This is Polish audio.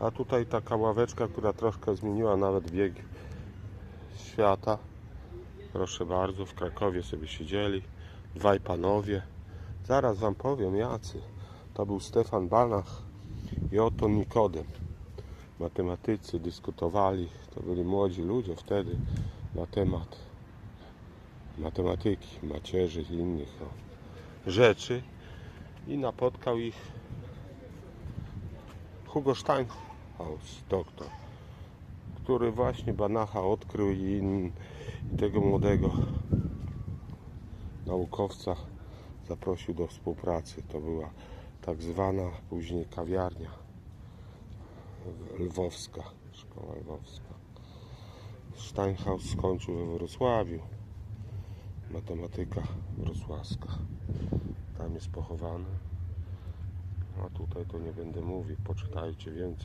A tutaj taka ławeczka, która troszkę zmieniła nawet bieg świata. Proszę bardzo, w Krakowie sobie siedzieli. Dwaj panowie. Zaraz wam powiem jacy. To był Stefan Banach i oto Nikodem. Matematycy dyskutowali. To byli młodzi ludzie wtedy na temat matematyki, macierzy i innych no, rzeczy. I napotkał ich Hugo Steinhaus, doktor, który właśnie Banacha odkrył i, i tego młodego naukowca zaprosił do współpracy. To była tak zwana później kawiarnia lwowska, szkoła lwowska. Steinhaus skończył we Wrocławiu. Matematyka wrocławska. Tam jest pochowany. A tutaj to nie będę mówił, poczytajcie więcej.